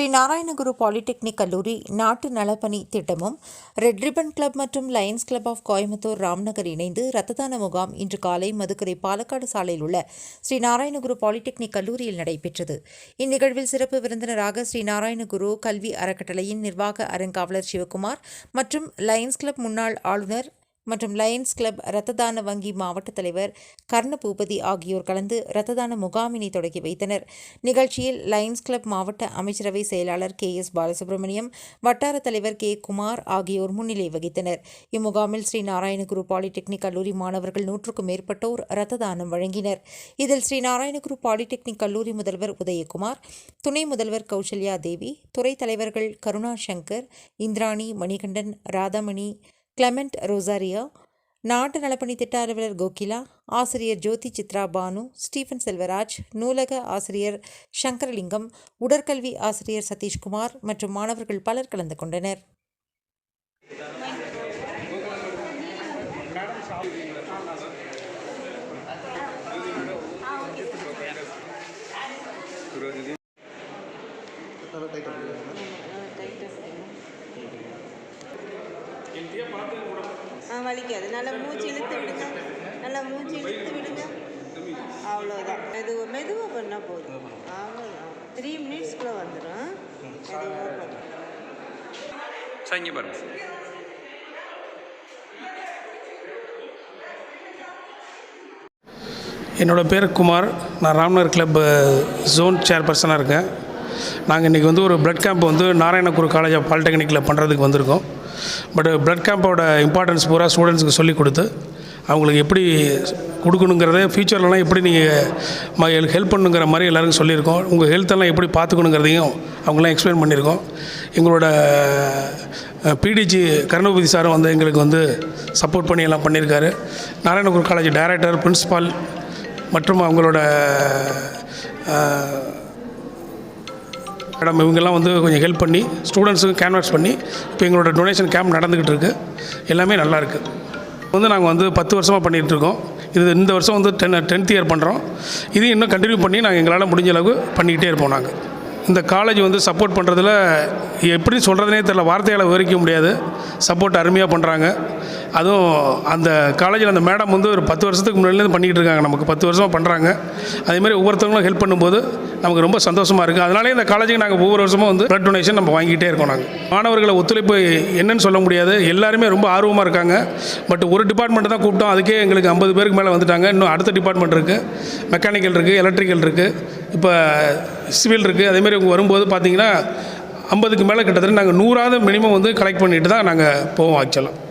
Sri Narayana Guru polytechnic கல்லூரி நாட்டு நலப்பணி திட்டமும் ரெட் ரிபன் கிளப் மற்றும் Lions club of Coimbatore Ramnagar இணைந்து இரத்த தான முகாம் இன்று காலை மதுக்கரை பாலக்காடு சாலையில் உள்ள ஸ்ரீ நாராயணகுரு பாலிடெக்னிக் கல்லூரியில் நடைபெற்றது. இந்நிகழ்வில் சிறப்பு விருந்தினராக ஸ்ரீ நாராயணகுரு கல்வி அறக்கட்டளையின் நிர்வாக அறங்காவலர் சிவகுமார் மற்றும் லயன்ஸ் கிளப் முன்னாள் ஆளுநர் மற்றும் லயன்ஸ் கிளப் இரத்த தான வங்கி மாவட்ட தலைவர் கர்ண பூபதி ஆகியோர் கலந்து இரத்த தான முகாமினை தொடங்கி வைத்தனர். நிகழ்ச்சியில் லயன்ஸ் கிளப் மாவட்ட அமைச்சரவை செயலாளர் கே எஸ் பாலசுப்ரமணியம் வட்டார தலைவர் கே குமார் ஆகியோர் முன்னிலை வகித்தனர். இம்முகாமில் ஸ்ரீ நாராயணகுரு பாலிடெக்னிக் கல்லூரி மாணவர்கள் நூற்றுக்கும் மேற்பட்டோர் இரத்த தானம் வழங்கினர். இதில் ஸ்ரீ நாராயணகுரு பாலிடெக்னிக் கல்லூரி முதல்வர் உதயகுமார் துணை முதல்வர் கௌசல்யா தேவி துறை தலைவர்கள் கருணா சங்கர் இந்திராணி மணிகண்டன் ராதாமணி கிளமெண்ட் ரோசாரியா நாட்டு நலப்பணி திட்ட அலுவலர் கோகிலா ஆசிரியர் ஜோதி சித்ரா பானு ஸ்டீஃபன் செல்வராஜ் நூலக ஆசிரியர் சங்கரலிங்கம் உடற்கல்வி ஆசிரியர் சதீஷ்குமார் மற்றும் மாணவர்கள் பலர் கலந்து கொண்டனர். வலிக்காது. நல்லா மூச்சு இழுத்து விடுங்க. நல்லா மூச்சு இழுத்து விடுங்க. அவ்வளோதான் மெதுவாக மெதுவாக பண்ணால் போதும். அவ்வளோதான் த்ரீ மினிட்ஸ்க்குள்ளே வந்துடும் மெதுவாக பண்ணும் சார் இங்கே பாருங்க. என்னோட பேர் குமார். நான் ராம்நகர் கிளப் ஜோன் சேர்பர்சனாக இருக்கேன். நாங்கள் இன்றைக்கி வந்து ஒரு பிளட் கேம்ப் வந்து நாராயணகுரு காலேஜ் ஆஃப் பாலிடெக்னிக்கில் பண்ணுறதுக்கு வந்திருக்கோம். பட் பிளட் கேம்போட இம்பார்ட்டன்ஸ் பூரா ஸ்டூடெண்ட்ஸுக்கு சொல்லி கொடுத்து அவங்களுக்கு எப்படி கொடுக்கணுங்கிறத ஃப்யூச்சர்லலாம் எப்படி நீங்கள் ஹெல்ப் பண்ணுங்கிற மாதிரி எல்லாருக்கும் சொல்லியிருக்கோம். உங்கள் ஹெல்த்தெல்லாம் எப்படி பார்த்துக்கணுங்கிறதையும் அவங்களாம் எக்ஸ்பிளைன் பண்ணியிருக்கோம். எங்களோட பிடிஜி கருணபதி சாரும் வந்து எங்களுக்கு வந்து சப்போர்ட் பண்ணி எல்லாம் பண்ணியிருக்காரு. நாராயணகுரு காலேஜ் டைரக்டர் பிரின்ஸிபால் மற்றும் அவங்களோட மேடம் இவங்கெல்லாம் வந்து கொஞ்சம் ஹெல்ப் பண்ணி ஸ்டூடெண்ட்ஸுக்கு கேன்வாஸ் பண்ணி இப்போ எங்களோட டொனேஷன் கேம்ப் நடந்துக்கிட்டு இருக்குது எல்லாமே நல்லாயிருக்கு வந்து நாங்கள் வந்து பத்து வருஷமாக பண்ணிகிட்டு இருக்கோம். இது இந்த வருஷம் வந்து டென் டென்த் இயர் பண்ணுறோம் இது இன்னும் கண்டினியூ பண்ணி நாங்கள் எங்களால் முடிஞ்ச அளவுக்கு பண்ணிக்கிட்டே இருப்போம் நாங்கள் இந்த காலேஜ் வந்து சப்போர்ட் பண்ணுறதுல எப்படி சொல்கிறதுனே தெரில வார்த்தையால் விவரிக்க முடியாது. சப்போர்ட் அருமையாக பண்ணுறாங்க அதுவும் அந்த காலேஜில் அந்த மேடம் வந்து ஒரு பத்து வருஷத்துக்கு முன்னாடிலேருந்து பண்ணிக்கிட்டு இருக்காங்க. நமக்கு பத்து வருஷமாக பண்ணுறாங்க அதேமாதிரி ஒவ்வொருத்தவங்களும் ஹெல்ப் பண்ணும்போது நமக்கு ரொம்ப சந்தோஷமாக இருக்குது அதனாலே இந்த காலேஜுக்கு நாங்கள் ஒவ்வொரு வருஷமும் வந்து பிளட் டொனேஷன் நம்ம வாங்கிட்டே இருக்கோம் நாங்கள் மாணவர்களை ஒத்துழைப்பு என்னன்னு சொல்ல முடியாது. எல்லாருமே ரொம்ப ஆர்வமாக இருக்காங்க. பட் ஒரு டிபார்ட்மெண்ட் தான் கூப்பிட்டோம். அதுக்கே எங்களுக்கு ஐம்பது பேருக்கு மேலே வந்துட்டாங்க. இன்னும் அடுத்த டிபார்ட்மெண்ட் இருக்குது மெக்கானிக்கல் இருக்குது எலக்ட்ரிக்கல் இருக்குது இப்போ சிவில் இருக்குது அதேமாதிரி இவங்க வரும்போது பார்த்தீங்கன்னா ஐம்பதுக்கு மேலே கிட்டத்தட்ட நாங்கள் நூறாவது மினிமம் வந்து கலெக்ட் பண்ணிட்டு தான் நாங்கள் போவோம் ஆக்சுவலாக